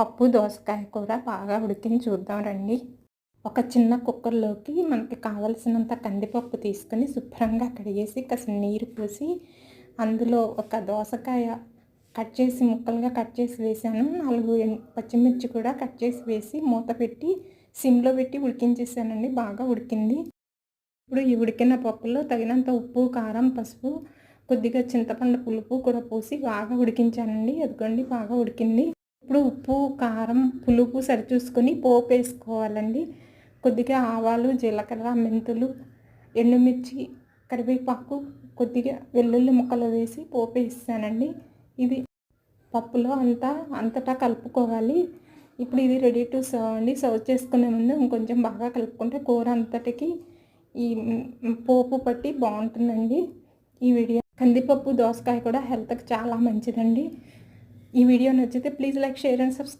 పప్పు దోసకాయ కూర బాగా ఉడికిని చూద్దాం రండి. ఒక చిన్న కుక్కర్లోకి మనకి కావలసినంత కందిపప్పు తీసుకొని శుభ్రంగా కడిగేసి కాస్త నీరు పోసి అందులో ఒక దోసకాయ కట్ చేసి ముక్కలుగా కట్ చేసి వేసాను. నాలుగు పచ్చిమిర్చి కూడా కట్ చేసి వేసి మూత పెట్టి సిమ్లో పెట్టి ఉడికించేసానండి. బాగా ఉడికింది. ఇప్పుడు ఈ ఉడికిన పప్పులో తగినంత ఉప్పు కారం పసుపు కొద్దిగా చింతపండు పులుపు కూడా పోసి బాగా ఉడికించానండి. అదిగోండి బాగా ఉడికింది. ఇప్పుడు ఉప్పు కారం పులుపు సరిచూసుకొని పోపు వేసుకోవాలండి. కొద్దిగా ఆవాలు జీలకర్ర మెంతులు ఎండుమిర్చి కరివేపాకు కొద్దిగా వెల్లుల్లి ముక్కలు వేసి పోపు వేసానండి ఇది పప్పులో అంతా అంతటా కలుపుకోవాలి. ఇప్పుడు ఇది రెడీ టు సర్వ్ అండి. సర్వ్ చేసుకునే ముందు ఇంకొంచెం బాగా కలుపుకుంటే కూర అంతటికి ఈ పోపు పట్టి బాగుంటుందండి. ఈ వీడియో కందిపప్పు దోసకాయ కూడా హెల్త్కి చాలా మంచిదండి. ఈ వీడియో నచ్చితే please like share and subscribe.